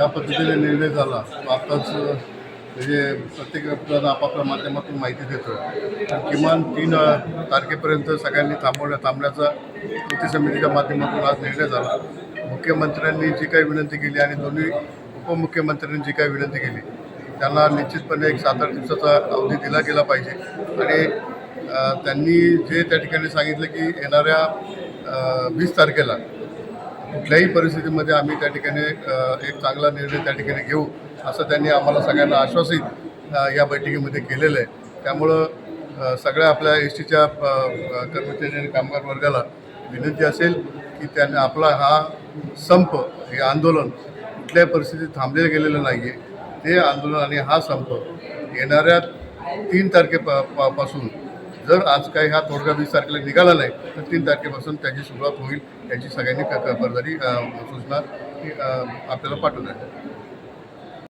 ज्या पद्धतीने निर्णय झाला तो आताच म्हणजे प्रत्येक आपल्याला आपापल्या माध्यमातून माहिती देतो तर किमान तीन तारखेपर्यंत सगळ्यांनी थांबवण्या थांबण्याचा कृती समितीच्या माध्यमातून आज निर्णय झाला. मुख्यमंत्र्यांनी जी काही विनंती केली आणि दोन्ही उपमुख्यमंत्र्यांनी जी काही विनंती केली त्यांना निश्चितपणे एक सात आठ दिवसाचा अवधी दिला गेला पाहिजे. आणि त्यांनी जे त्या ठिकाणी सांगितलं की येणाऱ्या वीस तारखेला कुठल्याही परिस्थितीमध्ये आम्ही त्या ठिकाणी एक चांगला निर्णय त्या ठिकाणी घेऊ असं त्यांनी आम्हाला सगळ्यांना आश्वासित या बैठकीमध्ये केलेलं आहे. त्यामुळं सगळ्या आपल्या एस टीच्या कर्मचारी आणि कामगार वर्गाला विनंती असेल की त्यांनी आपला हा संप हे आंदोलन कुठल्याही परिस्थितीत थांबलेलं गेलेलं नाही आहे ते आंदोलन आणि हा संप येणाऱ्या तीन तारखेपासून जर आज काही हा तोडगा वीस तारखेला निघाला नाही तर तीन तारखेपासून त्याची सुरुवात होईल याची सगळ्यांनी खबरदारी सूचना ही, आपल्याला पाठवत आहे